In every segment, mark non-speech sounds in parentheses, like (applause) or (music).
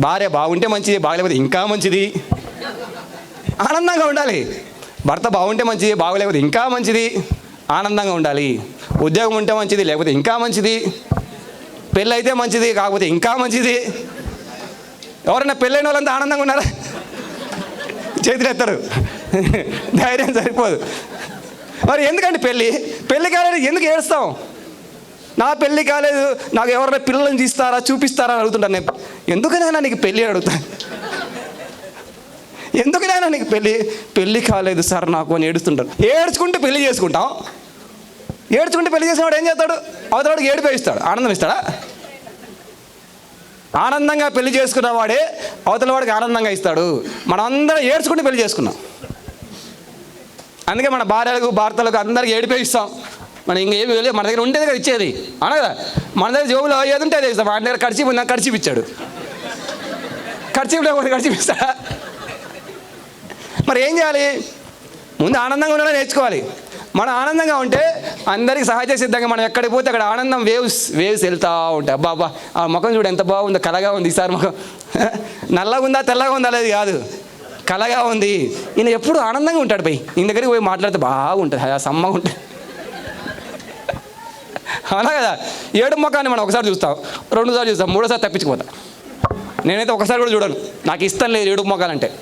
భార్య బాగుంటే మంచిది బాగలేకపోతే ఇంకా మంచిది. ఆనందంగా ఉండాలి. భర్త బాగుంటే మంచిది బాగలేకపోతే ఇంకా మంచిది. ఆనందంగా ఉండాలి. ఉద్యోగం ఉంటే మంచిది లేకపోతే ఇంకా మంచిది. పెళ్ళి అయితే మంచిది కాకపోతే ఇంకా మంచిది. ఎవరైనా పెళ్ళైన వాళ్ళంతా ఆనందంగా ఉన్నారా? చేతులు ఎత్తారు. ధైర్యం సరిపోదు. మరి ఎందుకండి పెళ్ళి? పెళ్ళి కాలేదు ఎందుకు ఏడుస్తాం? నా పెళ్ళి కాలేదు నాకు ఎవరైనా పిల్లల్ని తీస్తారా చూపిస్తారా అని అడుగుతుంటాను నేను. ఎందుకనైనా నీకు పెళ్ళి అడుగుతాను ఎందుకనైనా నీకు పెళ్ళి పెళ్ళి కాలేదు సార్ నాకు అని ఏడుస్తుంటారు ఏడ్చుకుంటే పెళ్ళి చేసుకుంటాం. ఏడ్చుకుంటే పెళ్ళి చేసినవాడు ఏం చేస్తాడు? అవతలవాడికి ఏడిపే ఇస్తాడు ఆనందం ఇస్తాడా? ఆనందంగా పెళ్ళి చేసుకున్న వాడే అవతల వాడికి ఆనందంగా ఇస్తాడు. మనందరం అందరం ఏడ్చుకుంటే పెళ్ళి చేసుకున్నాం. అందుకే మన భార్యలకు భర్తలకు అందరికి ఏడిపే ఇస్తాం. మనం ఇంకేమి వెళ్ళి మన దగ్గర ఉండేది కదా ఇచ్చేది. అన కదా? మన దగ్గర జోబులో ఏది ఉంటే అదే ఇస్తాం. మన దగ్గర ఖర్చు ఉంది నాకు ఖర్చు ఇచ్చాడు ఖర్చు ఖర్చు ఇస్తా మరి ఏం చేయాలి? ముందు ఆనందంగా ఉండడం నేర్చుకోవాలి. మనం ఆనందంగా ఉంటే అందరికి సహజ సిద్ధంగా మనం ఎక్కడికి పోతే అక్కడ ఆనందం వేవ్స్ వేవ్స్ వెళ్తూ ఉంటాయి. అబ్బా అబ్బా ఆ ముఖం చూడు ఎంత బాగుందో కలగా ఉంది ఈసారి ముఖం. (laughs) నల్లగా ఉందా తెల్లగా ఉందా లేదు కాదు. కలగా ఉంది. ఈయన ఎప్పుడు ఆనందంగా ఉంటాడు పోయి. ఈయన దగ్గరికి పోయి మాట్లాడితే బాగుంటుంది. సమ్మగా ఉంటుంది. అవునా కదా? ఏడు ముఖాన్ని మనం ఒకసారి చూస్తాం. రెండుసార్లు చూస్తాం. మూడోసారి తప్పించుకుపోతాం. నేనైతే ఒకసారి కూడా చూడను. నాకు ఇష్టం లేదు ఏడు మొఖాలంటే.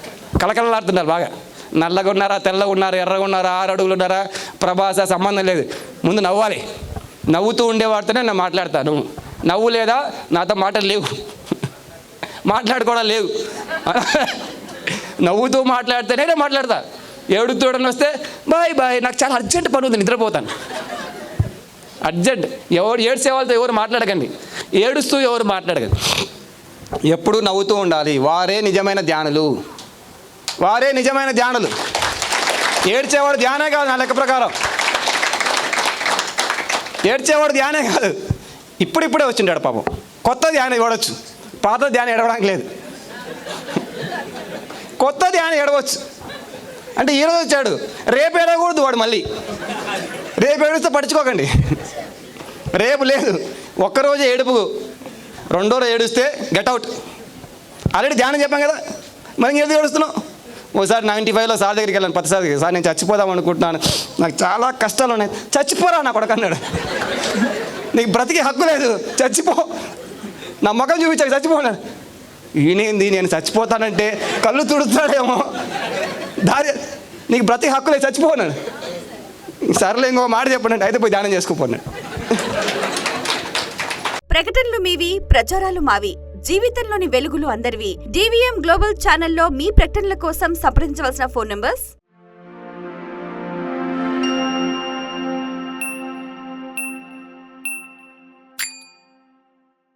కలకలలాడుతున్నారు బాగా. నల్లగా ఉన్నారా తెల్లగా ఉన్నారా ఎర్రగా ఉన్నారా ఆరు అడుగులు ఉన్నారా ప్రభాస సంబంధం లేదు. ముందు నవ్వాలి. నవ్వుతూ ఉండేవాడితోనే నేను మాట్లాడతాను. నవ్వు లేదా? నాతో మాటలు లేవు. మాట్లాడుకోవడం లేవు. నవ్వుతూ మాట్లాడితేనే నేను మాట్లాడతా. ఏడుతూ వస్తే బాయ్ బాయ్ నాకు చాలా అర్జెంట్ పని ఉంది నిద్రపోతాను. అర్జెంట్. ఎవరు ఏడ్చే వాళ్ళతో ఎవరు మాట్లాడకండి. ఏడుస్తూ ఎవరు మాట్లాడకండి. ఎప్పుడూ నవ్వుతూ ఉండాలి. వారే నిజమైన ధ్యానులు. వారే నిజమైన ధ్యానులు. ఏడ్చేవాడు ధ్యానే కాదు నా లెక్క ప్రకారం. ఏడ్చేవాడు ధ్యానే కాదు. ఇప్పుడిప్పుడే వచ్చిండాడు పాపం. కొత్త ధ్యానం ఇవ్వడచ్చు పాత ధ్యానం ఎడవడానికి లేదు. కొత్త ధ్యానం ఎడవచ్చు అంటే ఈరోజు వచ్చాడు. రేపు ఎడకూడదు వాడు మళ్ళీ. రేపు ఏడుస్తే పడుచుకోకండి రేపు లేదు. ఒక్కరోజు ఏడుపు. రెండో రోజు ఏడుస్తే గెట్ అవుట్ ఆల్రెడీ ధ్యానం చెప్పాం కదా. మరి ఇంకేది ఏడుస్తున్నావు? ఓసారి నైంటీ ఫైవ్లో సార్ దగ్గరికి వెళ్ళాను ప్రతిసారి దగ్గరికి. సార్ నేను చచ్చిపోదాం అనుకుంటున్నాను. నాకు చాలా కష్టాలు ఉన్నాయి. చచ్చిపోరా నా కొడుకు అన్నాడు. నీకు బ్రతికి హక్కు లేదు. చచ్చిపో. నా ముఖం చూపించాక చచ్చిపోన్నాడు ఈయనేంది నేను చచ్చిపోతానంటే కళ్ళు తుడుస్తాడేమో దారి నీకు బ్రతికి హక్కు లేదు చచ్చిపోన్నాడు సర్లే ఇంకో మాట చెప్పండి అయితే పోయి ధ్యానం చేసుకోపోన్నాడు ప్రకటనలు మీవి ప్రచారాలు మావి. జీవితంలోని వెలుగులు అందరివి. డివిఎం గ్లోబల్ ఛానల్లో మీ ప్రకటనల కోసం సంప్రదించవలసిన ఫోన్ నంబర్స్